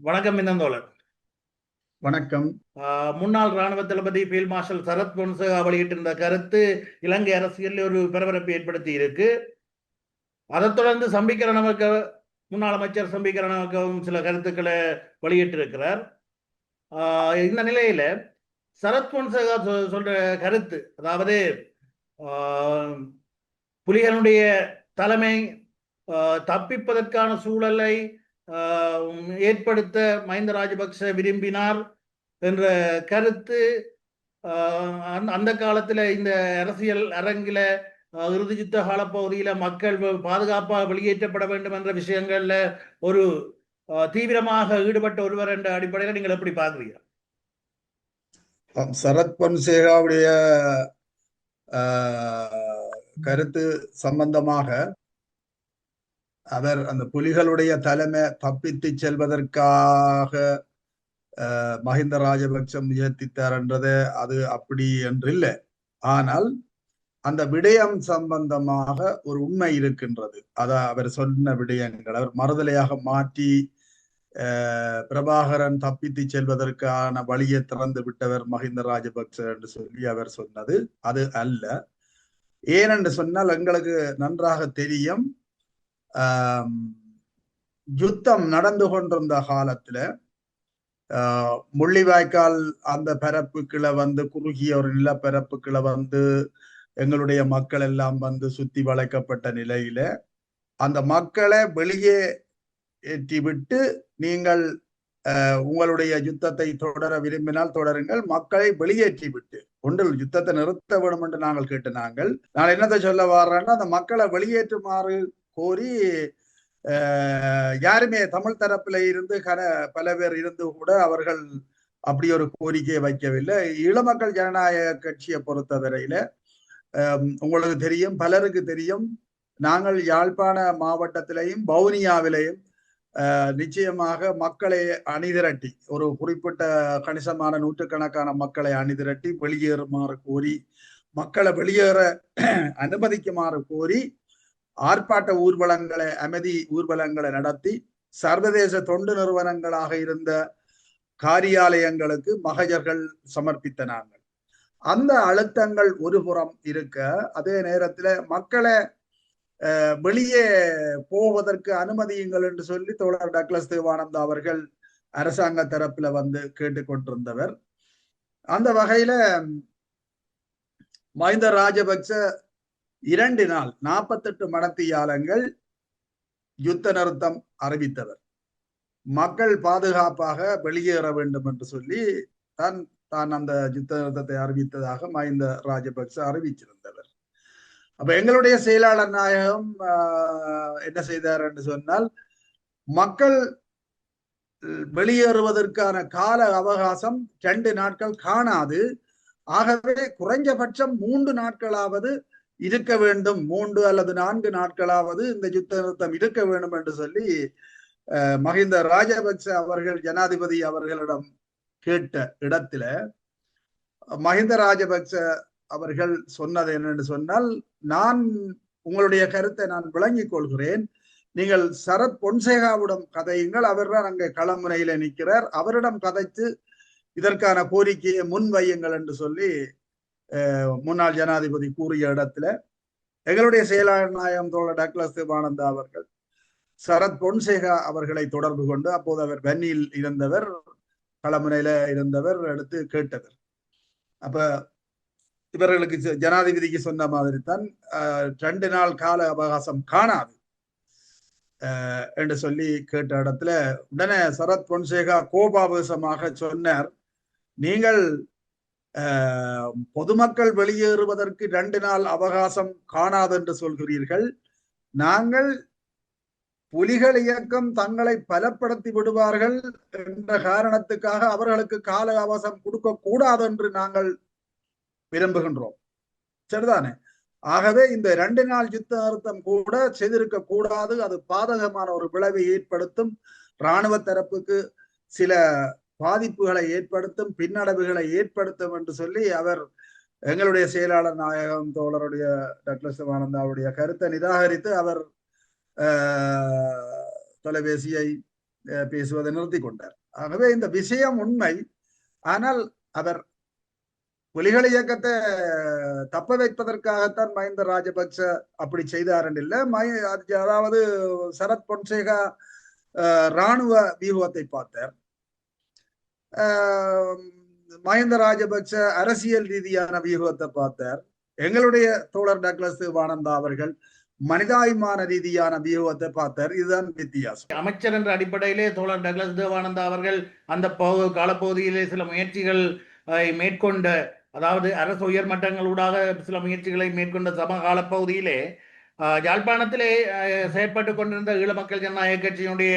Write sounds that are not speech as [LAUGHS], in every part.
வணக்கம் மின்னந்தோழர் வணக்கம். முன்னாள் ராணுவ தளபதி ஃபீல்ட் மார்ஷல் சரத் பொன்சேகா வெளியிட்டிருந்த கருத்து இலங்கை அரசியலில் ஒரு பரபரப்பை ஏற்படுத்தி இருக்கு. அதைத் தொடர்ந்து சம்பிக்கரணமக்க முன்னாள் அமைச்சர் சம்பிக்கரணமக்கவும் சில கருத்துக்களை வெளியிட்டிருக்கிறார். இந்த நிலையில சரத் பொன்சேகா சொல்ற கருத்து அதாவது புலிகளுடைய தலைமை தப்பிப்பதற்கான சூழலை ஏற்படுத்த மஹிந்த ராஜபக்ச விரும்பினார் என்ற கருத்து ஆஹ் அந்த- அந்த காலத்துல இந்த அரசியல் அரங்கில ஆஹ் இறுதி யுத்த காலப்பகுதியில மக்கள் பாதுகாப்பாக வெளியேற்றப்பட வேண்டும் என்ற விஷயங்கள்ல ஒரு தீவிரமாக ஈடுபட்ட ஒருவர் என்ற அடிப்படையில் நீங்கள் எப்படி பார்க்குறீங்க சரத் பொன்சேகாவுடைய கருத்து சம்பந்தமாக அவர் அந்த புலிகளுடைய தலைமை தப்பித்து செல்வதற்காக ஆஹ், மஹிந்த ராஜபக்ச முயற்சித்தார் என்றது அது அப்படி என்று இல்லை ஆனால் அந்த விடயம் சம்பந்தமாக ஒரு உண்மை இருக்கின்றது. அத அவர் சொன்ன விடயங்கள். அவர் மறுதலையாக மாற்றி ஆஹ், பிரபாகரன் தப்பித்து செல்வதற்கான வழியை திறந்து விட்டவர் மஹிந்த ராஜபக்ச என்று சொல்லி அவர் சொன்னது அது அல்ல. ஏனென்று சொன்னால் எங்களுக்கு நன்றாக தெரியும் யுத்தம் நடந்து கொண்டிருந்த காலத்துல ஆஹ், முள்ளிவாய்க்கால் அந்த பரப்புக்குள்ள வந்து குறுகிய ஒரு நிலப்பரப்புக்குள்ள வந்து எங்களுடைய மக்கள் எல்லாம் வந்து சுத்தி வளைக்கப்பட்ட நிலையில அந்த மக்களை வெளியே ஏற்றி விட்டு நீங்கள் அஹ், உங்களுடைய யுத்தத்தை தொடர விரும்பினால் தொடருங்கள். மக்களை வெளியேற்றி விட்டு ஒன்றில் யுத்தத்தை நிறுத்த வேண்டும் என்று நாங்கள் கேட்டு நாங்கள் நான் என்னத்தை சொல்ல வர்றேன்னா அந்த மக்களை வெளியேற்றுமாறு கோரி யாருமே தமிழ் தரப்புல இருந்து கன பல பேர் இருந்து கூட அவர்கள் அப்படி ஒரு கோரிக்கையை வைக்கவில்லை. ஈழமக்கள் ஜனநாயக கட்சியை பொறுத்தவரையில உங்களுக்கு தெரியும் பலருக்கு தெரியும் நாங்கள் யாழ்ப்பாண மாவட்டத்திலையும் வவுனியாவிலையும் நிச்சயமாக மக்களை அணிதிரட்டி ஒரு குறிப்பிட்ட கணிசமான நூற்றுக்கணக்கான மக்களை அணிதிரட்டி வெளியேறுமாறு கோரி மக்களை வெளியேற அனுமதிக்குமாறு கோரி ஆர்ப்பாட்ட ஊர்வலங்களை அமைதி ஊர்வலங்களை நடத்தி சர்வதேச தொண்டு நிறுவனங்களாக இருந்த காரியாலயங்களுக்கு மகஜர்கள் சமர்ப்பித்த நாங்கள் அந்த அழுத்தங்கள் ஒரு புறம் இருக்க அதே நேரத்துல மக்களை அஹ், வெளியே போவதற்கு அனுமதியுங்கள் என்று சொல்லி தோழர் டக்ளஸ் தேவானந்தா அவர்கள் அரசாங்க தரப்புல வந்து கேட்டுக்கொண்டிருந்தவர். அந்த வகையில மஹிந்த ராஜபக்ச இரண்டு நாள் நாற்பத்தெட்டு மணத்தியாலங்கள் யுத்த நிறுத்தம் அறிவித்தவர். மக்கள் பாதுகாப்பாக வெளியேற வேண்டும் என்று சொல்லி தான் தான் அந்த யுத்த நிறுத்தத்தை அறிவித்ததாக மஹிந்த ராஜபக்ச அறிவிச்சிருந்தவர் அப்ப எங்களுடைய செயலாளர் நாயகம் ஆஹ், என்ன செய்தார் என்று சொன்னால் மக்கள் வெளியேறுவதற்கான கால அவகாசம் ரெண்டு நாட்கள் காணாது. ஆகவே குறைஞ்சபட்சம் மூன்று நாட்களாவது இருக்க வேண்டும். மூன்று அல்லது நான்கு நாட்களாவது இந்த யுத்த நிறுத்தம் இருக்க வேண்டும் என்று சொல்லி மஹிந்த ராஜபக்ச அவர்கள் ஜனாதிபதி அவர்களிடம் கேட்ட இடத்துல மஹிந்த ராஜபக்ச அவர்கள் சொன்னது என்னன்னு சொன்னால் நான் உங்களுடைய கருத்தை நான் விளங்கிக் கொள்கிறேன். நீங்கள் சரத் பொன்சேகாவிடம் கதையுங்கள். அவர்தான் அங்கே களமுனையில நிற்கிறார். அவரிடம் கதைத்து இதற்கான கோரிக்கையை முன்வையுங்கள் என்று சொல்லி முன்னாள் ஜனாதிபதி கூறிய இடத்துல எங்களுடைய செயலாளர் நாயகம் தோழர் டக்ளஸ் தேவானந்தா அவர்கள் சரத் பொன்சேகா அவர்களை தொடர்பு கொண்டு அப்போது அவர் வன்னியில் இருந்தவர் களமுனையில இருந்தவர் எடுத்து கேட்டவர். அப்ப இவர்களுக்கு ஜனாதிபதிக்கு சொன்ன மாதிரி தான் ரெண்டு நாள் கால அவகாசம் காணாது என்று சொல்லி கேட்ட இடத்துல உடனே சரத் பொன்சேகா கோபாவேசமாக சொன்னார் நீங்கள் பொதுமக்கள் வெளியேறுவதற்கு ரெண்டு நாள் அவகாசம் காணாது என்று சொல்கிறீர்கள். நாங்கள் புலிகள் இயக்கம் தங்களை பலப்படுத்தி விடுவார்கள் என்ற காரணத்துக்காக அவர்களுக்கு கால அவகாசம் கொடுக்க கூடாது என்று நாங்கள் விரும்புகின்றோம். சரிதானே? ஆகவே இந்த ரெண்டு நாள் யுத்த நிறுத்தம் கூட செய்திருக்க கூடாது. அது பாதகமான ஒரு விளைவை ஏற்படுத்தும். இராணுவ தரப்புக்கு சில பாதிப்புகளை ஏற்படுத்தும் பின்னடைவுகளை ஏற்படுத்தும் என்று சொல்லி அவர் எங்களுடைய செயலாளர் நாயகம் தோழருடைய டக்ளஸ் ஆனந்தாவுடைய கருத்தை நிராகரித்து அவர் ஆஹ், தொலைபேசியை பேசுவதை நிறுத்தி கொண்டார். ஆகவே இந்த விஷயம் உண்மை. ஆனால் அவர் புலிகள் இயக்கத்தை தப்ப வைப்பதற்காகத்தான் மஹிந்த ராஜபக்ச அப்படி செய்தார் இல்லை. மஹி- அதாவது சரத் பொன்சேகா அஹ், ராணுவ வியூகத்தை பார்த்தார். மஹிந்த ராஜபக்ச அரசியல் ரீதியான வியூகத்தை பார்த்தார். எங்களுடைய தோழர் டக்ளஸ் வானந்தா அவர்கள் மனிதாபிமான ரீதியான வியூகத்தை பார்த்தார். இதுதான் வித்தியாசம். அமைச்சர் என்ற அடிப்படையிலே தோழர் டக்ளஸ் தேவானந்தா அவர்கள் அந்த பகு- காலப்பகுதியிலே சில முயற்சிகள் மேற்கொண்ட அதாவது அரசு உயர் மட்டங்களூடாக சில முயற்சிகளை மேற்கொண்ட சமகால பகுதியிலே யாழ்ப்பாணத்திலே அஹ், செயற்பட்டு கொண்டிருந்த ஈழ மக்கள் ஜனநாயக கட்சியினுடைய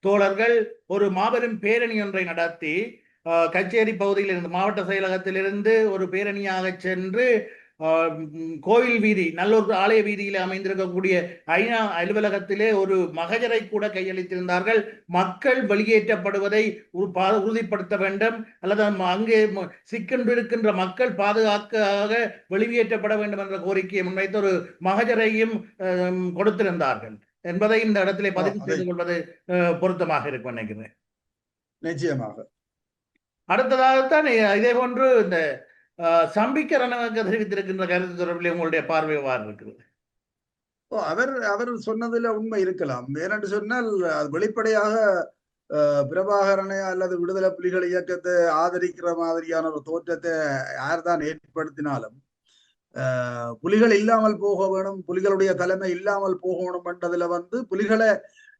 தோழர்கள் ஒரு மாபெரும் பேரணி ஒன்றை நடத்தி கச்சேரி பகுதியில் இருந்து மாவட்ட செயலகத்திலிருந்து ஒரு பேரணியாக சென்று கோவில் கோயில் வீதி நல்லூர் ஆலய வீதியில் அமைந்திருக்கக்கூடிய ஐநா அலுவலகத்திலே ஒரு மகஜரை கூட கையளித்திருந்தார்கள். மக்கள் வெளியேற்றப்படுவதை உறுதிப்படுத்த வேண்டும். அல்லது அங்கே ம- சிக்கென்றிருக்கின்ற மக்கள் பாதுகாக்காக வெளியேற்றப்பட வேண்டும் என்ற கோரிக்கையை முன்வைத்து ஒரு மகஜரையும் கொடுத்திருந்தார்கள். என்பதை இந்த இடத்திலே பதிவு செய்து கொள்வது பொருத்தமாக இருக்கும் நினைக்கிறேன். நிச்சயமாக. அடுத்ததாகத்தான் இதே போன்று இந்த சம்பிக்க ரணவங்க தெரிவித்திருக்கின்ற கருத்து தொடர்பில் உங்களுடைய பார்வை எவ்வாறு இருக்கிறது ஓ அவர் அவர் சொன்னதுல உண்மை இருக்கலாம். ஏனென்று சொன்னால் அது வெளிப்படையாக பிரபாகரனை அல்லது விடுதலை புலிகள் இயக்கத்தை ஆதரிக்கிற மாதிரியான ஒரு தோற்றத்தை யார்தான் ஏற்படுத்தினாலும் புலிகள் இல்லாமல் போக வேணும் புலிகளுடைய தலைமை இல்லாமல் போகணும் என்றதுல வந்து புலிகளை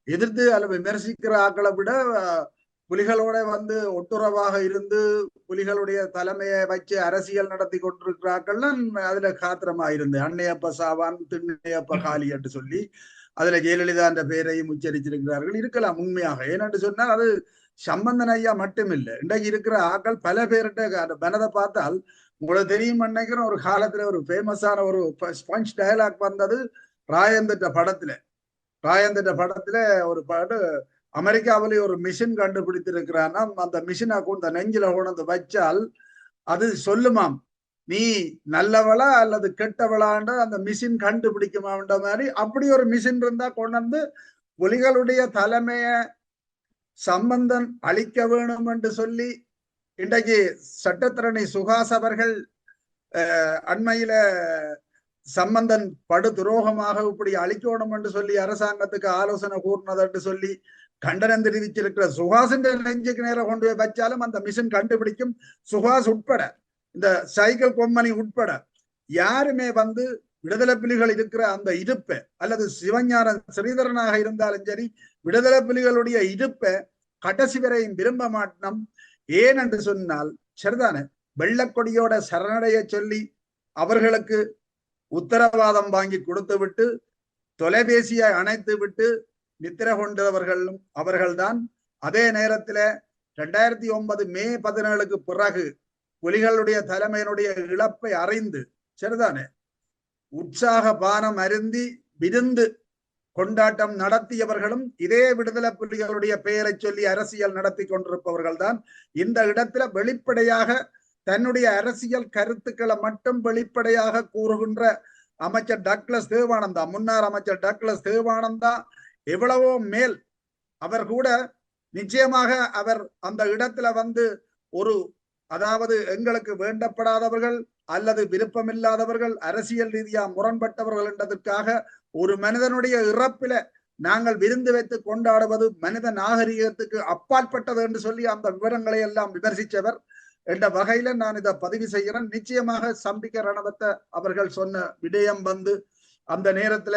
எதிர்த்து அல்லது விமர்சிக்கிற ஆக்களை விட புலிகளோட வந்து ஒட்டுறவாக இருந்து புலிகளுடைய தலைமையை வச்சு அரசியல் நடத்தி கொண்டிருக்கிறார்கள் அதுல காத்திரமா இருந்து அன்னையப்ப சாவான் திண்ணையப்ப காளி என்று சொல்லி அதுல ஜெயலலிதா என்ற பெயரையும் உச்சரிச்சிருக்கிறார்கள் இருக்கலாம் உண்மையாக. ஏனென்று சொன்னால் அது சம்பந்தன் ஐயா மட்டுமில்லை. இன்றைக்கு இருக்கிற ஆக்கள் பல பேர்கிட்ட மனதை பார்த்தால் உங்களுக்கு தெரியும் நினைக்கிறேன் ஒரு காலத்துல ஒரு ஃபேமஸான ஒரு ஸ்பஞ்ச் டயலாக் வந்தது ராயந்திட்ட படத்துல. ராயந்திட்ட படத்துல ஒரு பாட்டு அமெரிக்காவிலே ஒரு மிஷின் கண்டுபிடித்திருக்கிறான்னா அந்த மிஷினை கொண்டு நெஞ்சில கொண்டு வச்சால் அது சொல்லுமாம் நீ நல்லவளா அல்லது கெட்டவளான்ற அந்த மிஷின் கண்டுபிடிக்குமான்ற மாதிரி அப்படி ஒரு மிஷின் இருந்தா கொண்டு வந்து புலிகளுடைய தலைமைய சம்பந்தன் அழிக்க வேணும் என்று சொல்லி இன்றைக்கு சட்டத்திரணி சுகாஸ் அவர்கள் அண்மையில சம்பந்தன் படு துரோகமாக இப்படி அழிக்கணும் என்று சொல்லி அரசாங்கத்துக்கு ஆலோசனை கூறினது என்று சொல்லி கண்டனம் தெரிவிச்சிருக்கிற சுகாசின் நெஞ்சுக்கு நேரம் கொண்டு போய் வச்சாலும் அந்த மிஷின் கண்டுபிடிக்கும் சுகாஸ் உட்பட இந்த சைக்கிள் கொம்மனி உட்பட யாருமே வந்து விடுதலை புலிகள் இருக்கிற அந்த இருப்பை அல்லது சிவஞான ஸ்ரீதரனாக இருந்தாலும் சரி விடுதலை புலிகளுடைய இருப்பை கடைசி வரையும் விரும்ப மாட்டோம் ஏன் என்று சொன்னால் சரிதானே. வெள்ளக்கொடியோட சரணடைய சொல்லி அவர்களுக்கு உத்தரவாதம் வாங்கி கொடுத்து விட்டு தொலைபேசியை அணைத்து விட்டு நித்திர கொண்டவர்களும் அவர்கள்தான். அதே நேரத்துல ரெண்டாயிரத்தி ஒன்பது மே பதினேழுக்கு பிறகு புலிகளுடைய தலைமையினுடைய இழப்பை அறிந்து சரிதானே உற்சாக பானம் அருந்தி விருந்து கொண்டாட்டம் நடத்தியவர்களும் இதே விடுதலை புலிகளுடைய பெயரை சொல்லி அரசியல் நடத்தி கொண்டிருப்பவர்கள் தான் இந்த இடத்துல வெளிப்படையாக தன்னுடைய அரசியல் கருத்துக்களை மட்டும் வெளிப்படையாக கூறுகின்ற அமைச்சர் டக்ளஸ் தேவானந்தா முன்னாள் அமைச்சர் டக்ளஸ் தேவானந்தா எவ்வளவோ மேல் அவர் கூட நிச்சயமாக அவர் அந்த இடத்துல வந்து ஒரு அதாவது எங்களுக்கு வேண்டப்படாதவர்கள் அல்லது விருப்பமில்லாதவர்கள் அரசியல் ரீதியா முரண்பட்டவர்கள் என்றதற்காக ஒரு மனிதனுடைய இறப்பில நாங்கள் விருந்து வைத்து கொண்டாடுவது மனித நாகரிகத்துக்கு அப்பாற்பட்டது என்று சொல்லி அந்த விவரங்களை எல்லாம் விமர்சித்தவர். என்ற வகையில நான் இதை பதிவு செய்கிறேன். நிச்சயமாக சம்பிக்க ரணவத்த அவர்கள் சொன்ன விடயம் வந்து அந்த நேரத்துல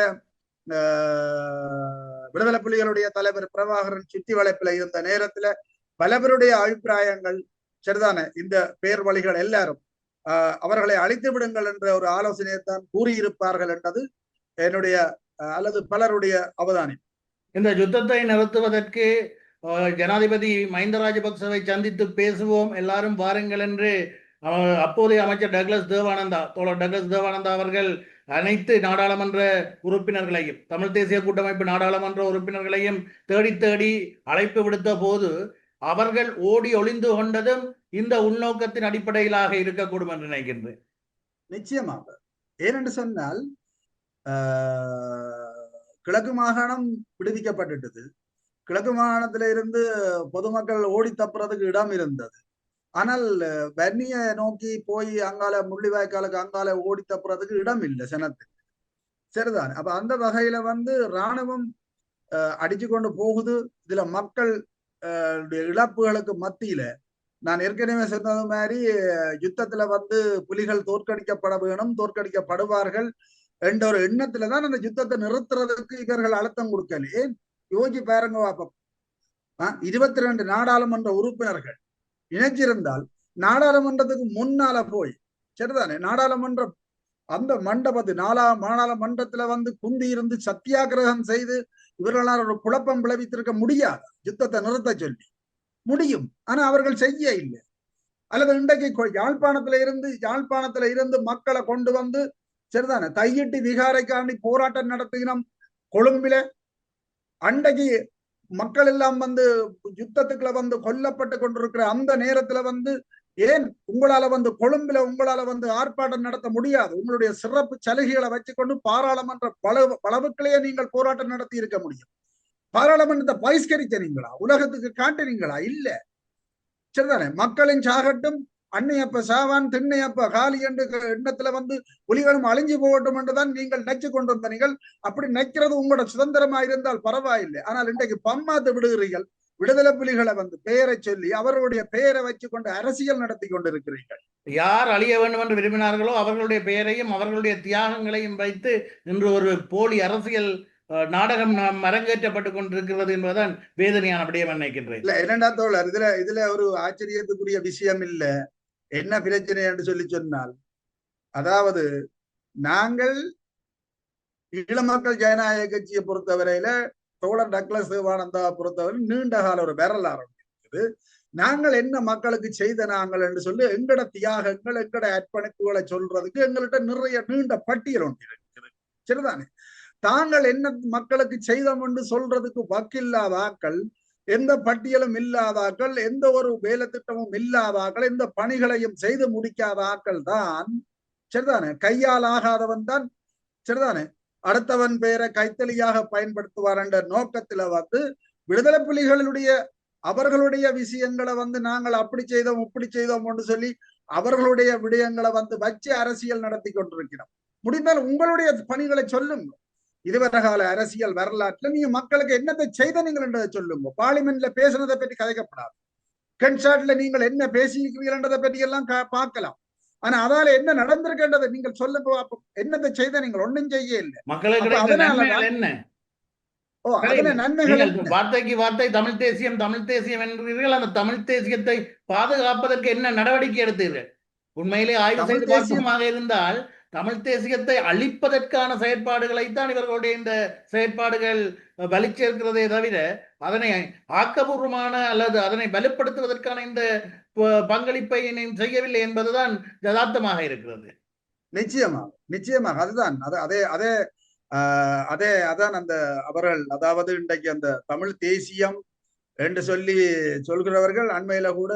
ஆஹ், விடுதலை புலிகளுடைய தலைவர் பிரபாகரன் சுத்தி வளைப்பில் இருந்த நேரத்துல பலவருடைய அபிப்பிராயங்கள் சரிதானே? இந்த பேர் வழிகள் எல்லாரும் ஆஹ், அவர்களை அழித்து விடுங்கள் என்ற ஒரு ஆலோசனையை தான் கூறியிருப்பார்கள் என்றது என்னுடைய அல்லது பலருடைய அவதானம். இந்த யுத்தத்தை நிறுத்துவதற்கு ஜனாதிபதி மஹிந்த ராஜபக்சவை சந்தித்து பேசுவோம். எல்லாரும் வாருங்கள் என்று அப்போதைய அமைச்சர் டக்ளஸ் தேவானந்தா தோழர் டக்ளஸ் தேவானந்தா அவர்கள் அனைத்து நாடாளுமன்ற உறுப்பினர்களையும் தமிழ் தேசிய கூட்டமைப்பு நாடாளுமன்ற உறுப்பினர்களையும் தேடி தேடி அழைப்பு விடுத்த போது அவர்கள் ஓடி ஒளிந்து கொண்டதும் இந்த உள்நோக்கத்தின் அடிப்படையிலாக இருக்கக்கூடும் என்று நினைக்கின்றேன். நிச்சயமாக. ஏனென்று சொன்னால் ஆஹ், கிழக்கு மாகாணம் விடுவிக்கப்பட்டுட்டது. கிழக்கு மாகாணத்தில இருந்து பொதுமக்கள் ஓடி தப்புறதுக்கு இடம் இருந்தது. ஆனால் வன்னிய நோக்கி போய் அங்கால முள்ளிவாய்க்காலுக்கு அங்கால ஓடி தப்புறதுக்கு இடம் இல்லை சனத்துக்கு சரிதான்? அப்ப அந்த வகையில வந்து இராணுவம் அடிச்சு கொண்டு போகுது. இதுல மக்கள் இழப்புகளுக்கு மத்தியில நான் ஏற்கனவே சொன்னது மாதிரி யுத்தத்துல வந்து புலிகள் தோற்கடிக்கப்பட வேணும் தோற்கடிக்கப்படுவார்கள் என்ற ஒரு எண்ணத்துல தான் அந்த யுத்தத்தை நிறுத்துறதுக்கு இவர்கள் அழுத்தம் கொடுக்கல. ஏன்? பாருங்க பாப்போம் இருபத்தி ரெண்டு நாடாளுமன்ற உறுப்பினர்கள் இணைச்சிருந்தால் நாடாளுமன்றத்துக்கு முன்னால போய் சரிதானே? நாடாளுமன்ற அந்த மண்டபத்து நாலா நாடாளுமன்றத்துல வந்து குந்தி இருந்து சத்தியாகிரகம் செய்து இவர்களால் ஒரு குழப்பம் விளைவித்திருக்க முடியாது. யுத்தத்தை நிறுத்த சொல்லி. முடியும். ஆனா அவர்கள் செய்ய இல்லை. அல்லது இன்றைக்கு யாழ்ப்பாணத்துல இருந்து யாழ்ப்பாணத்துல இருந்து மக்களை கொண்டு வந்து சரிதானே தையிட்டு விகாரைக்காண்டி போராட்டம் நடத்தினோம் கொழும்பில அன்றைக்கு மக்கள் எல்லாம் வந்து யுத்தத்துக்குள்ள வந்து கொல்லப்பட்டு கொண்டிருக்கிற அந்த நேரத்துல வந்து ஏன் உங்களால வந்து கொழும்புல உங்களால வந்து ஆர்ப்பாட்டம் நடத்த முடியாது? உங்களுடைய சிறப்பு சலுகைகளை வச்சுக்கொண்டு பாராளுமன்ற பளவு பளவுக்களையே நீங்கள் போராட்டம் நடத்தி இருக்க முடியும். பாராளுமன்றத்தை பகிஷ்கரிக்கிறீங்களா உலகத்துக்கு காட்டுறீங்களா இல்ல. சரிதானே? மக்களின் சாகட்டும் அன்னையப்ப சாவான் திண்ணையப்ப காலி என்று எண்ணத்துல வந்து புலிகளும் அழிஞ்சு போகட்டும் என்றுதான் நீங்கள் நச்சு கொண்டு வந்தீர்கள் அப்படி நைக்கிறது உங்களோட சுதந்திரமா இருந்தால் பரவாயில்லை. ஆனால் இன்றைக்கு பம்மாத்து விடுகிறீர்கள். விடுதலை புலிகளை வந்து பெயரை சொல்லி அவர்களுடைய பெயரை வச்சு கொண்டு அரசியல் நடத்தி கொண்டிருக்கிறீர்கள். யார் அழிய வேண்டும் என்று விரும்பினார்களோ அவர்களுடைய பெயரையும் அவர்களுடைய தியாகங்களையும் வைத்து இன்று ஒரு போலி அரசியல் நாடகம் அரங்கேற்றப்பட்டு கொண்டிருக்கிறது என்பதுதான் வேதனையான விடயம் நினைக்கின்றேன் இல்ல இரண்டாம் தோழர் இதுல இதுல ஒரு ஆச்சரியத்துக்குரிய விஷயம் இல்ல. என்ன பிரச்சனை என்று சொல்லி சொன்னால் அதாவது நாங்கள் ஈழமக்கள் ஜனநாயக கட்சியை பொறுத்தவரையில தோழர் டக்ளஸ் சிவானந்தா பொறுத்தவரை நீண்ட கால ஒரு விரலாறு இருக்குது நாங்கள் என்ன மக்களுக்கு செய்த நாங்கள் என்று சொல்லி எங்கட தியாகங்கள் எங்கட அர்ப்பணிப்புகளை சொல்றதுக்கு எங்கள்கிட்ட நிறைய நீண்ட பட்டியல் ஒன்று இருக்குது சரிதானே? தாங்கள் என்ன மக்களுக்கு செய்தோம் என்று சொல்றதுக்கு வக்கில்லாத ஆக்கள் எந்த பட்டியலும் இல்லாத ஆக்கள் எந்த ஒரு வேலை திட்டமும் இல்லாத ஆக்கள் எந்த பணிகளையும் செய்து முடிக்காத ஆக்கள் தான். சரிதானே? கையால் ஆகாதவன் தான். சரிதானே? அடுத்தவன் பெயரை கைத்தலியாக பயன்படுத்துவார் என்ற நோக்கத்துல வந்து விடுதலை புலிகளுடைய அவர்களுடைய விஷயங்களை வந்து நாங்கள் அப்படி செய்தோம் இப்படி செய்தோம் என்று சொல்லி அவர்களுடைய விடயங்களை வந்து வச்சு அரசியல் நடத்தி கொண்டிருக்கிறோம். முடிந்தால் உங்களுடைய பணிகளை சொல்லுங்க. இதுவரை கால அரசியல் வரலாற்றுல நீங்க மக்களுக்கு என்னத்தை செய்த நீங்கள் என்றதை சொல்லுங்க. பார்லிமெண்ட்ல பேசுனதை பற்றி கதைக்கப்படாது. கன்சார்ட்ல நீங்கள் என்ன பேசியிருக்கிறீர்கள்ன்றதை பற்றி எல்லாம் பார்க்கலாம். ஆனா அதால என்ன நடந்திருக்கின்றதை நீங்கள் சொல்லுங்க என்னத்தை செய்த நீங்கள் ஒன்றும் செய்ய இல்லை. மக்களுக்கு என்ன? ஓ அதன நன்மைகள் வார்த்தைக்கு வார்த்தை தமிழ் தேசியம் தமிழ் தேசியம் என்றீர்கள். அந்த தமிழ் தேசியத்தை பாதுகாப்பதற்கு என்ன நடவடிக்கை எடுத்தீர்கள்? உண்மையிலே ஆய்வு செய்து பார்ப்போமாக இருந்தால் தமிழ் தேசியத்தை அழிப்பதற்கான செயற்பாடுகளைத்தான் இவர்களுடைய இந்த செயற்பாடுகள் வலிச்சேர்க்கிறதே தவிர அதனை ஆக்கபூர்வமான அல்லது அதனை வலுப்படுத்துவதற்கான இந்த பங்களிப்பை செய்யவில்லை என்பதுதான் யதார்த்தமாக இருக்கிறது. நிச்சயமாக நிச்சயமாக அதுதான். அது அதே அதே அதே அதான் அந்த அவர்கள் அதாவது இன்றைக்கு அந்த தமிழ் தேசியம் என்று சொல்லி சொல்கிறவர்கள் அண்மையில கூட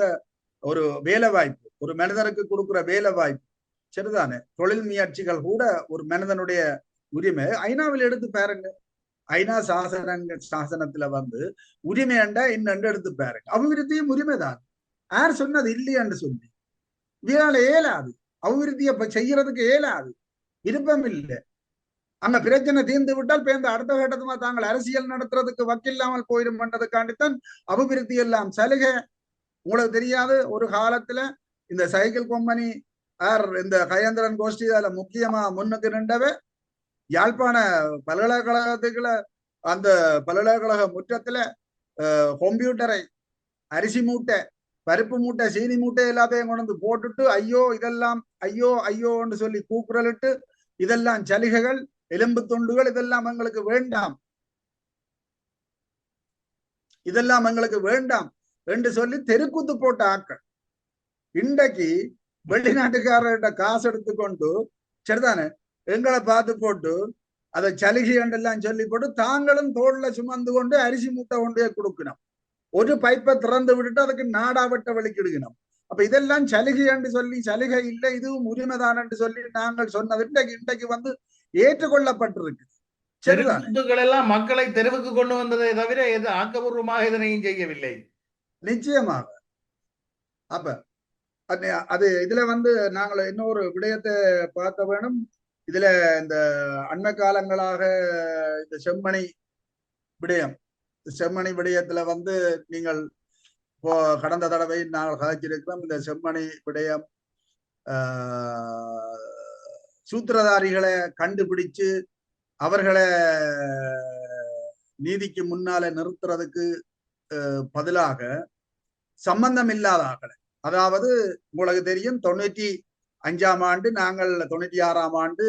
ஒரு வேலை வாய்ப்பு ஒரு மனிதனுக்கு கொடுக்குற வேலை வாய்ப்பு சரிதானே தொழில் முயற்சிகள் கூட ஒரு மனிதனுடைய உரிமை. ஐநாவில் எடுத்து பாருங்க. ஐநா சாசனங்க சாசனத்துல வந்து உரிமை அண்டா இன்னண்டு எடுத்து பாருங்க. அபிவிருத்தியும் உரிமைதான் யார் சொன்னது? இல்லையான்னு சொல்லி. இதனால ஏலாது அபிவிருத்தியை செய்யறதுக்கு ஏலாது விருப்பம் இல்லை. அந்த பிரச்சனை தீர்ந்து விட்டால் பேர்ந்த அடுத்த கட்டத்துமா தாங்கள் அரசியல் நடத்துறதுக்கு வக்கில்லாமல் போயிடும் பண்றதுக்காண்டித்தான் அபிவிருத்தி எல்லாம் சலுகை. உங்களுக்கு தெரியாது ஒரு காலத்துல இந்த சைக்கிள் கம்பெனி ஆர் இந்த கயந்திரன் கோஷ்டி அதுல முக்கியமா முன்னுக்கு நின்றவே யாழ்ப்பாண பல்கலைக்கழகத்துக்குள்ள அந்த பல்கலைக்கழக முற்றத்துல கம்ப்யூட்டரை அரிசி மூட்டை பருப்பு மூட்டை சீனி மூட்டை எல்லாத்தையும் கொண்டு வந்து போட்டுட்டு ஐயோ இதெல்லாம் ஐயோ ஐயோன்னு சொல்லி கூக்குரலிட்டு இதெல்லாம் சலுகைகள் எலும்பு துண்டுகள் இதெல்லாம் எங்களுக்கு வேண்டாம். இதெல்லாம் எங்களுக்கு வேண்டாம் என்று சொல்லி தெருக்கூத்து போட்ட ஆக்கள் இன்றைக்கு வெளிநாட்டுக்காரர்கிட்ட காசு எடுத்துக்கொண்டு சரிதானே? எங்களை பார்த்து போட்டு அதை சலுகை எல்லாம் சொல்லி போட்டு தாங்களும் தோல்ல சுமந்து கொண்டு அரிசி மூட்டை கொண்டே கொடுக்கணும். ஒரு பைப்பை திறந்து விட்டுட்டு அதுக்கு நாடாவட்ட வலிக்கிடுக்கணும். அப்ப இதெல்லாம் சலுகை என்று சொல்லி சலுகை இல்லை இதுவும் உரிமைதான் என்று சொல்லி நாங்கள் சொன்னது இன்றைக்கு இன்றைக்கு வந்து ஏற்றுக்கொள்ளப்பட்டிருக்கு. சரிதானே? எல்லாம் மக்களை தெருவுக்கு கொண்டு வந்ததை தவிர எது ஆக்கபூர்வமாக இதனையும் செய்யவில்லை. நிச்சயமாக. அப்ப அது இதுல வந்து நாங்கள் இன்னொரு விடயத்தை பார்க்க வேணும். இதுல இந்த அண்மை காலங்களாக இந்த செம்மணி விடயம் செம்மணி விடயத்துல வந்து நீங்கள் இப்போ கடந்த தடவை நாங்கள் கதைச்சிருக்கிறோம் இந்த செம்மணி விடயம் சூத்திரதாரிகளை கண்டுபிடிச்சு அவர்களை நீதிக்கு முன்னால நிறுத்துறதுக்கு பதிலாக சம்பந்தம் இல்லாத ஆக்களை அதாவது உங்களுக்கு தெரியும் தொண்ணூற்றி அஞ்சாம் ஆண்டு நாங்கள் தொண்ணூற்றி ஆறாம் ஆண்டு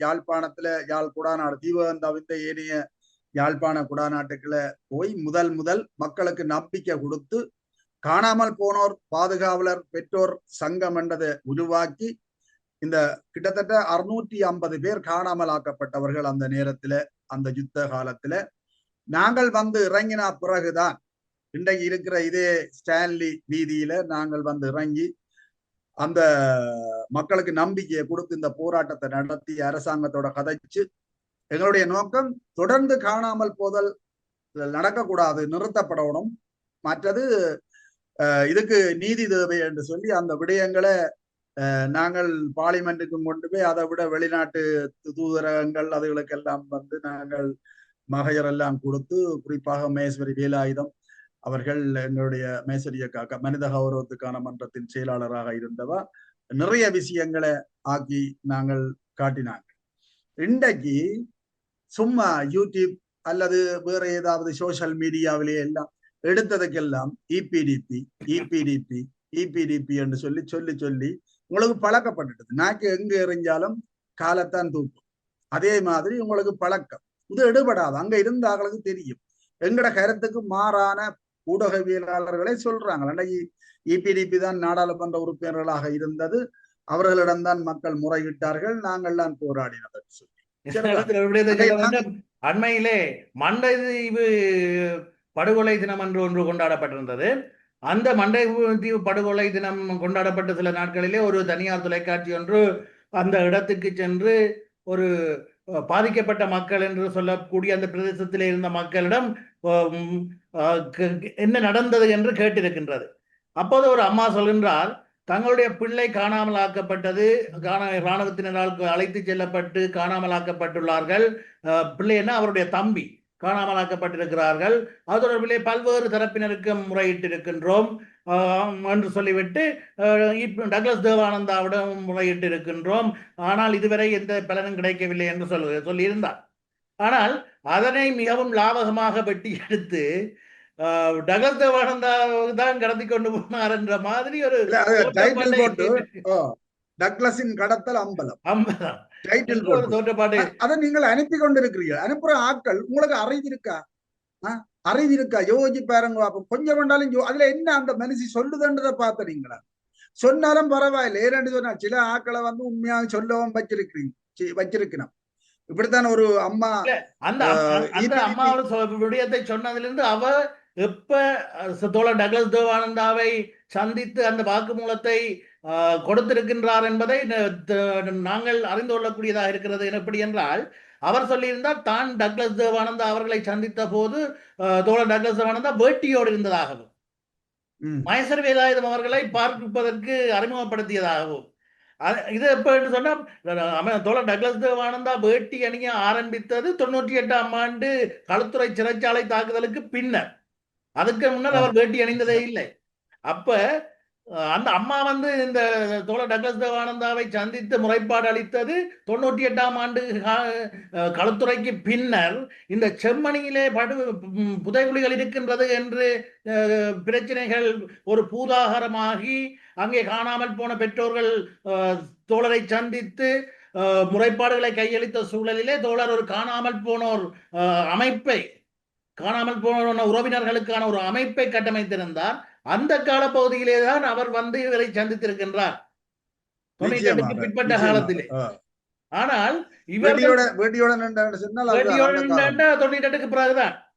யாழ்ப்பாணத்துல யாழ் குடாநாடு தீபகம் தவிர்த்த ஏனைய யாழ்ப்பாண குடாநாட்டுக்குள்ள போய் முதல் முதல் மக்களுக்கு நம்பிக்கை கொடுத்து காணாமல் போனோர் பாதுகாவலர் பெற்றோர் சங்கம் என்றதை உருவாக்கி இந்த கிட்டத்தட்ட அறுநூற்றி ஐம்பது பேர் காணாமல் ஆக்கப்பட்டவர்கள் அந்த நேரத்துல அந்த யுத்த காலத்துல. நாங்கள் வந்து இறங்கின பிறகுதான் இன்றைக்கு இருக்கிற இதே ஸ்டான்லி வீதியில நாங்கள் வந்து இறங்கி அந்த மக்களுக்கு நம்பிக்கையை கொடுத்து இந்த போராட்டத்தை நடத்தி அரசாங்கத்தோட கதைச்சு எங்களுடைய நோக்கம் தொடர்ந்து காணாமல் போதல் நடக்கக்கூடாது நிறுத்தப்படணும். மற்றது இதுக்கு நீதி தேவை என்று சொல்லி அந்த விடயங்களை நாங்கள் பார்லிமெண்ட்டுக்கும் கொண்டு போய் அதை விட வெளிநாட்டு தூதரகங்கள் அதுகளுக்கெல்லாம் வந்து நாங்கள் மகையரெல்லாம் கொடுத்து குறிப்பாக மேஸ்வரி வேலாயுதம் அவர்கள் என்னுடைய மேசரிய காக்கா மனித கௌரவத்துக்கான மன்றத்தின் செயலாளராக இருந்தவா நிறைய விஷயங்களை ஆக்கி நாங்கள் காட்டினாங்க. இன்றைக்கு சும்மா யூடியூப் அல்லது வேற ஏதாவது சோசியல் மீடியாவிலே எல்லாம் எடுத்ததுக்கெல்லாம் இபிடிபி இபிடிபி இபிடிபி என்று சொல்லி சொல்லி சொல்லி உங்களுக்கு பழக்கப்பட்டுட்டது. நாக்கு எங்க எறிஞ்சாலும் காலத்தான் தூக்கும். அதே மாதிரி உங்களுக்கு பழக்கம். இது எடுபடாது. அங்க இருந்த தெரியும். எங்கட கருத்துக்கு மாறான ஊடகவியலாளர்களே சொல்றாங்க. அன்றைக்கு இபிடிபி தான் நாடாளுமன்ற உறுப்பினர்களாக இருந்தது. அவர்களிடம்தான் மக்கள் முறையிட்டார்கள். நாங்கள் தான் போராடினது சொல்லி. அண்மையிலே மண்டைதீவு படுகொலை தினம் என்று ஒன்று கொண்டாடப்பட்டிருந்தது. அந்த மண்டைதீவு படுகொலை தினம் கொண்டாடப்பட்ட சில நாட்களிலே ஒரு தனியார் தொலைக்காட்சி ஒன்று அந்த இடத்துக்கு சென்று ஒரு பாதிக்கப்பட்ட மக்கள் என்று சொல்லக்கூடிய அந்த பிரதேசத்திலே இருந்த மக்களிடம் க- என்ன நடந்தது என்று கேட்டிருக்கின்றது. அப்போது ஒரு அம்மா சொல்கின்றார் தங்களுடைய பிள்ளை காணாமல் ஆக்கப்பட்டது காண இராணுவத்தினரால் அழைத்து செல்லப்பட்டு காணாமல் ஆக்கப்பட்டுள்ளார்கள். பிள்ளைன்னா அவருடைய தம்பி. காணாமல் ஆக்கப்பட்டிருக்கிறார்கள் அது தொடர்பிலே பல்வேறு தரப்பினருக்கு முறையிட்டிருக்கின்றோம். என்று சொல்லிவிட்டு டக்ளஸ் தேவானந்தாவிடம் முறையிட்டு இருக்கின்றோம் ஆனால் இதுவரை எந்த பலனும் கிடைக்கவில்லை என்று சொல்லு சொல்லியிருந்தார். ஆனால் அதனை மிகவும் லாபகமாக வெட்டி எடுத்து டக்ளஸ் தேவானந்தா தான் கடத்தி கொண்டு போனார் என்ற மாதிரி ஒரு டக்ளஸின் கடத்தல் அம்பலம். அம்பதான் டைட்டில் தோற்றப்பாடு? அதை நீங்கள் அனுப்பி கொண்டிருக்கிறீர்கள் அனுப்புற ஆட்கள் உங்களுக்கு அறிவு இருக்கா ஆ? அறிவு இருக்கா யோசிச்சு பாருங்க பாப்போம். கொஞ்சம் வேண்டாலும் அதுல என்ன அந்த மனுஷி சொல்லுதுன்றதை பாத்துறீங்களா சொன்னாலும் பரவாயில்ல. ஏன்னு சொன்னா சில ஆட்களை வந்து உண்மையாக சொல்லவும் வச்சிருக்கிறீங்க. வச்சிருக்கணும் இப்படித்தான் ஒரு அம்மா அந்த அம்மாவோட சொ- விடயத்தை சொன்னதிலிருந்து அவ எப்ப தோழர் டக்ளஸ் தேவானந்தாவை சந்தித்து அந்த வாக்குமூலத்தை ஆஹ், கொடுத்திருக்கின்றார் என்பதை நாங்கள் அறிந்து கொள்ளக்கூடியதாக இருக்கிறது. எப்படி என்றால் அவர் சொல்லியிருந்தார் தான் டக்ளஸ் தேவானந்தா அவர்களை சந்தித்த போது தோழர் டக்ளஸ் தேவானந்தா வேட்டியோடு இருந்ததாகவும் ம், மகேஸ்வர வேலாயுதம் அவர்களை பார்ப்பதற்கு அறிமுகப்படுத்தியதாகவும். இது எப்ப என்று சொன்னா அவன் தோழர் டக்ளஸ் தேவானந்தா வேட்டி அணிய ஆரம்பித்தது தொண்ணூற்றி எட்டாம் ஆண்டு களுத்துறை சிறைச்சாலை தாக்குதலுக்கு பின்னர். அதுக்கு முன்னர் அவர் வேட்டி அணிந்ததே இல்லை. அப்ப அந்த அம்மா வந்து இந்த தோழர் டக்ளஸ் தேவானந்தாவை சந்தித்து முறைப்பாடு அளித்தது தொண்ணூற்றி எட்டாம் ஆண்டு களத்துறைக்கு பின்னர் இந்த செம்மணியிலே படு ம், புதைகுழிகள் இருக்கின்றது என்று பிரச்சனைகள் ஒரு பூதாகரமாகி அங்கே காணாமல் போன பெற்றோர்கள் தோழரை சந்தித்து முறைப்பாடுகளை கையளித்த சூழலிலே தோழர் ஒரு காணாமல் போனோர் அமைப்பை காணாமல் போன உறவினர்களுக்கான ஒரு அமைப்பை கட்டமைத்திருந்தார். அந்த காலப்பகுதியிலே தான் அவர் வந்து இவரை சந்தித்திருக்கின்றார். நிச்சயமாக, பிற்பட்ட. காலத்திலே. ஆனால் இவர் எட்டுக்கு பிறகுதான்.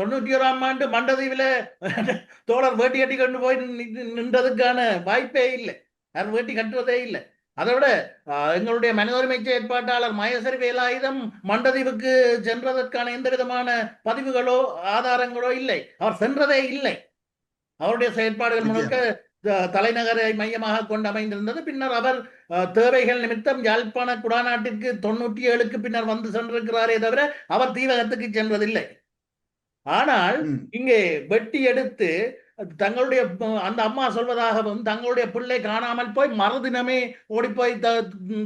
தொண்ணூற்றி ஓராம் ஆண்டு மண்டதீவில [LAUGHS] தோழர் வேட்டி கட்டி கொண்டு போய் நின்று- நின்றதுக்கான வாய்ப்பே இல்லை. யார் வேட்டி கட்டுறதே இல்லை. அதை விட எங்களுடைய மனித உரிமை செயற்பாட்டாளர் மகேசரி வேலாயுதம் மண்டதீவுக்கு சென்றதற்கான எந்த விதமான பதிவுகளோ ஆதாரங்களோ இல்லை. அவர் சென்றதே இல்லை. அவருடைய செயற்பாடுகள் முழுக்க தலைநகரை மையமாக கொண்டு அமைந்திருந்தது பின்னர் அவர் தேவைகள் நிமித்தம் யாழ்ப்பாண குடாநாட்டிற்கு தொண்ணூற்றி ஏழுக்கு பின்னர் வந்து சென்றிருக்கிறாரே தவிர அவர் தீவகத்துக்கு சென்றதில்லை. ஆனால். இங்கே வெட்டி எடுத்து தங்களுடைய அந்த அம்மா சொல்வதாகவும் தங்களுடைய பிள்ளை காணாமல் போய் மறுதினமே ஓடி போய் த-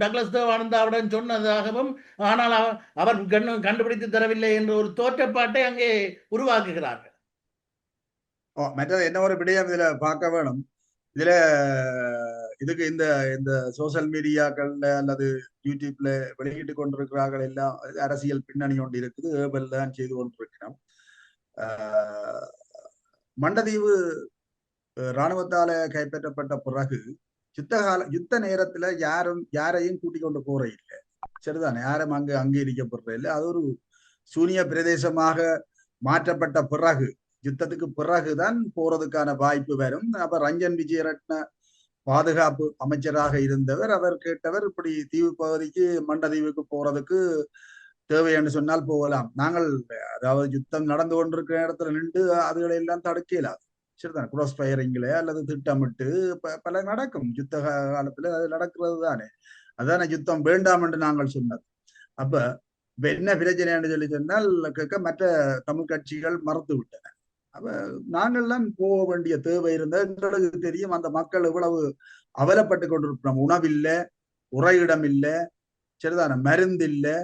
டக்ளஸ் தேவானந்தாவுடன் சொன்னதாகவும் ஆனால் அவ- அவர் கண்ணு கண்டுபிடித்து தரவில்லை என்ற ஒரு தோற்றப்பாட்டை அங்கே உருவாக்குகிறார்கள். மற்றது என்ன ஒரு விடயம் இதுல பார்க்க வேணும் இதுல இதுக்கு இந்த இந்த சோசியல் மீடியாக்கள்ல அல்லது யூடியூப்ல வெளியிட்டு கொண்டிருக்கிறார்கள் எல்லாம் அரசியல் பின்னணி ஒன்று இருக்குது ஏபல் தான் செய்து கொண்டிருக்கிறோம் மண்டதீவு இராணுவத்தால கைப்பற்றப்பட்ட பிறகு யுத்த கால யுத்த நேரத்துல யாரும் யாரையும் கூட்டிக் கொண்டு போற இல்லை சரிதானே யாரும் அங்க அங்கீகரிக்கப்படுற இல்லை அது ஒரு சூனிய பிரதேசமாக மாற்றப்பட்ட பிறகு யுத்தத்துக்கு பிறகுதான் போறதுக்கான வாய்ப்பு வரும். அப்ப ரஞ்சன் விஜயரட்ன பாதுகாப்பு அமைச்சராக இருந்தவர். அவர் கேட்டவர் இப்படி தீவு பகுதிக்கு மண்டதீவுக்கு போறதுக்கு தேவை என்று சொன்னால் போகலாம். நாங்கள் அதாவது யுத்தம் நடந்து கொண்டிருக்கிற இடத்துல நின்று அதுகளை எல்லாம் தடுக்க இயலாது சரிதான்? குரோஸ் ஃபயரிங்ல அல்லது திட்டமிட்டு பல நடக்கும். யுத்த காலத்துல அது நடக்கிறது தானே. அதான யுத்தம் வேண்டாம் என்று நாங்கள் சொன்னது. அப்ப என்ன என்ன பிரச்சனைன்னு சொல்லி சொன்னால் கேட்க மற்ற தமிழ் கட்சிகள் மறுத்து விட்டன. அப்ப நாங்கள்லாம் போக வேண்டிய தேவை இருந்தது எங்களுக்கு தெரியும் அந்த மக்கள் எவ்வளவு அவலப்பட்டு கொண்டிருக்கிறோம் உணவில்லை உறையிடம் இல்லை சரிதான மருந்து இல்லை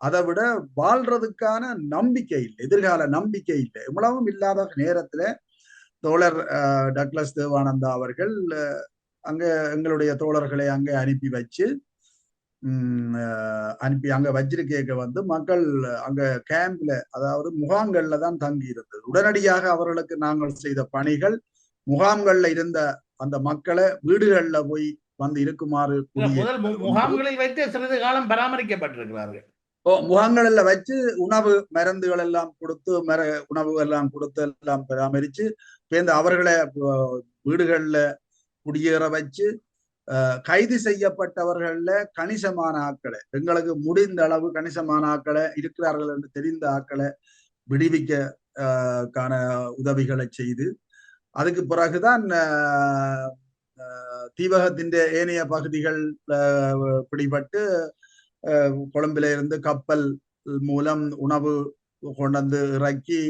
அதை விட வாழ்றதுக்கான நம்பிக்கை இல்லை எதிர்கால நம்பிக்கை இல்லை. இவ்வளவும் இல்லாத நேரத்துல தோழர் டக்ளஸ் தேவானந்தா அவர்கள் அங்க எங்களுடைய தோழர்களை அங்கே அனுப்பி வச்சு அனுப்பி அங்க வச்சிருக்கேக்க வந்து மக்கள் அங்க கேம்ப்ல அதாவது முகாம்கள்ல தான் தங்கி இருந்தது. உடனடியாக அவர்களுக்கு நாங்கள் செய்த பணிகள் முகாம்கள்ல இருந்த அந்த மக்களை வீடுகள்ல போய் வந்து இருக்குமாறு குடியே- முதல் மு- முகாம்களில் வைத்து சிறிது காலம் பராமரிக்கப்பட்டிருக்கிறார்கள். ஓ முகாம்கள்ல வச்சு உணவு மருந்துகள் எல்லாம் கொடுத்து மர உணவு எல்லாம் கொடுத்து எல்லாம் பராமரிச்சு பேருந்து அவர்களை வீடுகள்ல குடியேற வச்சு கைது செய்யப்பட்டவர்கள்ல கணிசமான ஆக்களை எங்களுக்கு முடிந்த அளவு கணிசமான ஆக்களை இருக்கிறார்கள் என்று தெரிந்த ஆட்களை விடுவிக்க கான உதவிகளை செய்து அதுக்கு பிறகுதான் தீவகத்தின் ஏனைய பகுதிகள் பிடிபட்டு கொழும்பில இருந்து கப்பல் மூலம் உணவு கொண்டு இறக்கி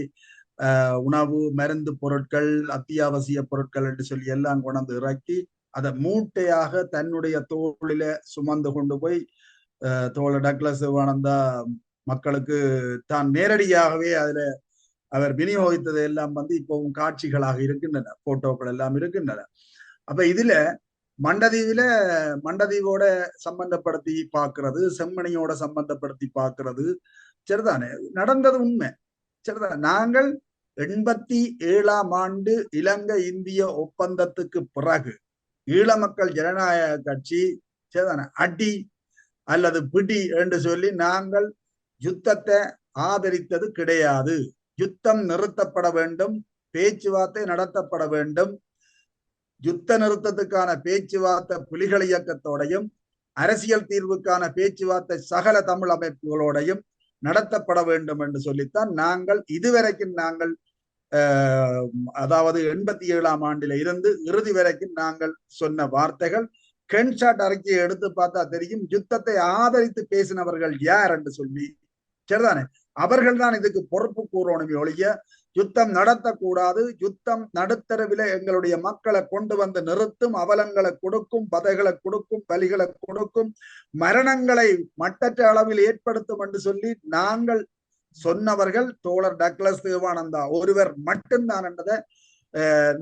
உணவு மருந்து பொருட்கள் அத்தியாவசிய பொருட்கள் என்று சொல்லி எல்லாம் கொண்டு இறக்கி அதை மூட்டையாக தன்னுடைய தோளில சுமந்து கொண்டு போய் அஹ், தோழர் டக்ளஸ் சிவானந்தா மக்களுக்கு தான் நேரடியாகவே அதுல அவர் விநியோகித்தது எல்லாம் வந்து இப்பவும் காட்சிகளாக இருக்கின்றன போட்டோக்கள் எல்லாம் இருக்கின்றன. அப்ப இதுல மண்டதீவில மண்டதீவோட சம்பந்தப்படுத்தி பாக்குறது செம்மணியோட சம்பந்தப்படுத்தி பாக்குறது சரிதானே? நடந்தது உண்மை சரிதானே நாங்கள் எண்பத்தி ஏழாம் ஆண்டு இலங்கை இந்திய ஒப்பந்தத்துக்கு பிறகு ஈழ மக்கள் ஜனநாயக கட்சி அடி அல்லது பிடி என்று சொல்லி நாங்கள் யுத்தத்தை ஆதரித்தது கிடையாது. யுத்தம் நிறுத்தப்பட வேண்டும் பேச்சுவார்த்தை நடத்தப்பட வேண்டும். யுத்த நிறுத்தத்துக்கான பேச்சுவார்த்தை புலிகள் இயக்கத்தோடையும் அரசியல் தீர்வுக்கான பேச்சுவார்த்தை சகல தமிழ் அமைப்புகளோடையும் நடத்தப்பட வேண்டும் என்று சொல்லித்தான் நாங்கள் இதுவரைக்கும் நாங்கள் அதாவது எண்பத்தி ஏழாம் ஆண்டில இருந்து இறுதி வரைக்கும் நாங்கள் சொன்ன வார்த்தைகள் கென்ஷாட் அறிக்கையை எடுத்து பார்த்தா தெரியும் யுத்தத்தை ஆதரித்து பேசினவர்கள் யார் என்று சொல்லி. சரிதானே? அவர்கள் தான் இதுக்கு பொறுப்பு கூறணுமே ஒழிய யுத்தம் நடத்தக்கூடாது யுத்தம் நடுத்தரவில எங்களுடைய மக்களை கொண்டு வந்து நிறுத்தும் அவலங்களை கொடுக்கும் பதைகளை கொடுக்கும் பலிகளை கொடுக்கும் மரணங்களை மட்டற்ற அளவில் ஏற்படுத்தும் என்று சொல்லி நாங்கள் சொன்னவர்கள் தோழர் டக்ளஸ் தேவானந்தா ஒருவர் மட்டும்தான் என்றதை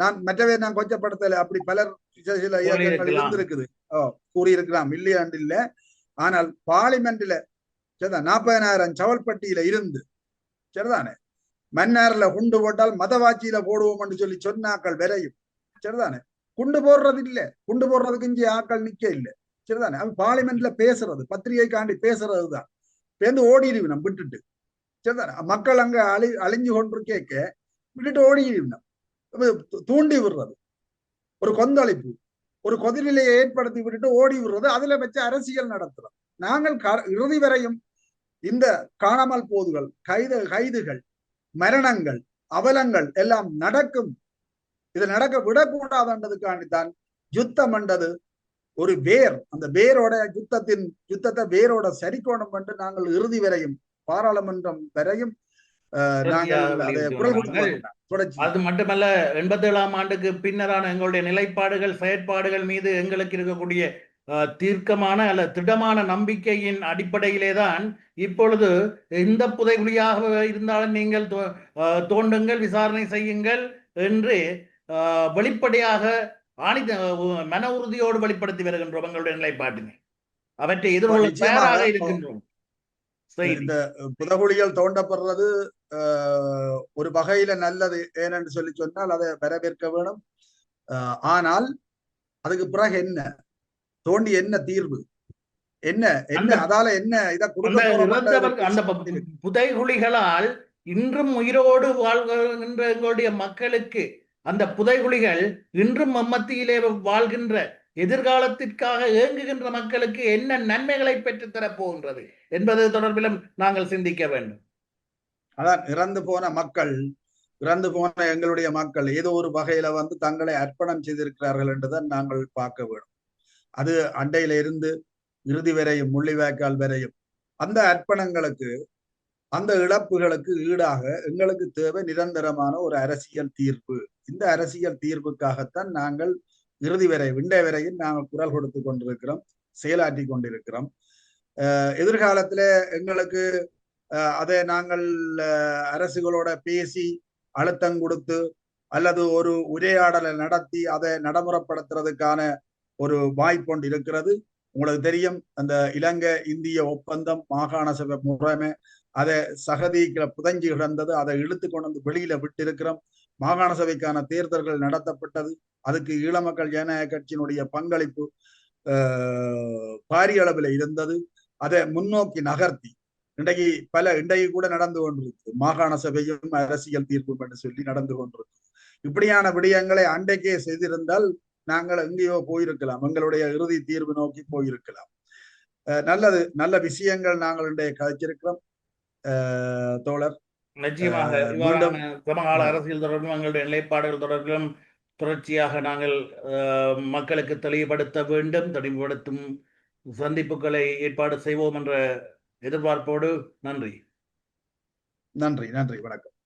நான் மற்றவை நான் கொச்சப்படுத்தல அப்படி பலர் சில இயக்கங்கள். இருந்திருக்குது. கூறியிருக்கலாம். இல்லையாண்டு இல்ல ஆனால் பார்லிமெண்ட்ல சரிதான் நாற்பதனாயிரம் சவல்பட்டியில இருந்து சரிதானே? மன்னார்ல குண்டு போட்டால் மதவாட்சியில போடுவோம் என்று சொல்லி சொன்னாக்கள் விரையும் சரிதானே? குண்டு போடுறது இல்ல. குண்டு போடுறதுக்கு இங்கே ஆக்கள் நிக்க இல்ல சரிதானே? அவன் பார்லிமெண்ட்ல பேசுறது பத்திரிகைக்காண்டி பேசுறதுதான் பேருந்து ஓடிடுவினம் விட்டுட்டு. மக்கள் அங்க அழி அழிஞ்சு கொண்டு கேட்க விட்டுட்டு ஓடிடுவினம் தூண்டி விடுறது ஒரு கொந்தளிப்பு ஒரு கொதிநிலையை ஏற்படுத்தி விட்டுட்டு ஓடி விடுறது அதுல வச்சு அரசியல் நடத்துறோம் நாங்கள் க- இறுதி வரையும் இந்த காணாமல் போதுகள் கைது கைதுகள் மரணங்கள் அவலங்கள் எல்லாம் நடக்கும் இது நடக்க விடக்கூடாதுன்றதுக்காண்டித்தான் யுத்தம் என்றது ஒரு வேர் அந்த வேரோட யுத்தத்தின் யுத்தத்தை வேரோட சரிக்கோணம் என்று நாங்கள் இறுதி வரையும் பாராளுமன்றம் வரையும் அதை மட்டுமல்ல எண்பத்தி ஏழாம் ஆண்டுக்கு பின்னரான எங்களுடைய நிலைப்பாடுகள் செயற்பாடுகள் மீது எங்களுக்கு இருக்கக்கூடிய தீர்க்கமான அல்ல திடமான நம்பிக்கையின் அடிப்படையிலே தான் இப்பொழுது எந்த புதைகுழியாக இருந்தாலும் நீங்கள் தோண்டுங்கள் விசாரணை செய்யுங்கள் என்று வெளிப்படையாக ஆணி மன உறுதியோடு வெளிப்படுத்தி வருகின்றோம் எங்களுடைய நிலைப்பாட்டினை. அவற்றை எதிர்கொள்ள. தயாராக இருக்கின்றோம். இந்த புதகுழிகள் தோண்டப்படுறது ஒரு வகையில நல்லது ஏனென்று சொல்லி சொன்னால் அதை வரவேற்க வேணும். ஆனால் அதுக்கு பிறகு என்ன? தோண்டி என்ன தீர்வு? என்ன என்ன அதால என்ன இதை அந்த புதைகுழிகளால் இன்றும் உயிரோடு வாழ்கின்ற எங்களுடைய மக்களுக்கு அந்த புதைகுழிகள் இன்றும் மம்மத்தியிலே வாழ்கின்ற எதிர்காலத்திற்காக ஏங்குகின்ற மக்களுக்கு என்ன நன்மைகளை பெற்றுத்தரப் போகின்றது என்பது தொடர்பிலும் நாங்கள் சிந்திக்க வேண்டும். அதான் இறந்து போன மக்கள் இறந்து போன எங்களுடைய மக்கள் ஏதோ ஒரு வகையில வந்து தங்களை அர்ப்பணம் செய்திருக்கிறார்கள் என்றுதான் நாங்கள் பார்க்க வேண்டும். அது அண்டையில இருந்து இறுதி வரையும் முள்ளிவாய்க்கால் வரையும் அந்த அர்ப்பணங்களுக்கு அந்த இழப்புகளுக்கு ஈடாக எங்களுக்கு தேவை நிரந்தரமான ஒரு அரசியல் தீர்ப்பு. இந்த அரசியல் தீர்வுக்காகத்தான் நாங்கள் இறுதி வரை விண்டை வரையும் நாங்கள் குரல் கொடுத்து கொண்டிருக்கிறோம் செயலாற்றி கொண்டிருக்கிறோம். அஹ் எதிர்காலத்துல எங்களுக்கு அஹ் அதை நாங்கள் அரசுகளோட பேசி அழுத்தம் கொடுத்து அல்லது ஒரு உரையாடலை நடத்தி அதை நடைமுறைப்படுத்துறதுக்கான ஒரு வாய்ப்பொண்டு இருக்கிறது. உங்களுக்கு தெரியும் அந்த இலங்கை இந்திய ஒப்பந்தம் மாகாண சபை முறைமை அதை சகதிகளை புதஞ்சி கிடந்தது அதை இழுத்து கொண்டு வந்து வெளியில விட்டு இருக்கிறோம் மாகாண சபைக்கான தேர்தல்கள் நடத்தப்பட்டது. அதுக்கு ஈழ மக்கள் ஜனநாயக கட்சியினுடைய பங்களிப்பு அஹ், பாரிய அளவில் இருந்தது. அதை முன்னோக்கி நகர்த்தி இன்றைக்கு பல இன்றைக்கு கூட நடந்து கொண்டிருக்கு மாகாண சபையும் அரசியல் தீர்ப்பு என்று சொல்லி நடந்து கொண்டிருக்கு இப்படியான விடயங்களை அன்றைக்கே செய்திருந்தால் நாங்கள் எங்கேயோ போயிருக்கலாம். எங்களுடைய இறுதி தீர்வு நோக்கி போயிருக்கலாம். அஹ் நல்லது. நல்ல விஷயங்கள் நாங்கள் இன்றைய கதைச்சிருக்கிறோம். தோழர். நிச்சயமாக சமகால. அரசியல் தொடர்பிலும் எங்களுடைய நிலைப்பாடுகள் தொடர்பிலும் தொடர்ச்சியாக நாங்கள் மக்களுக்கு தெளிவுபடுத்த வேண்டும் தெளிவுபடுத்தும் சந்திப்புகளை ஏற்பாடு செய்வோம் என்ற எதிர்பார்ப்போடு நன்றி நன்றி நன்றி வணக்கம்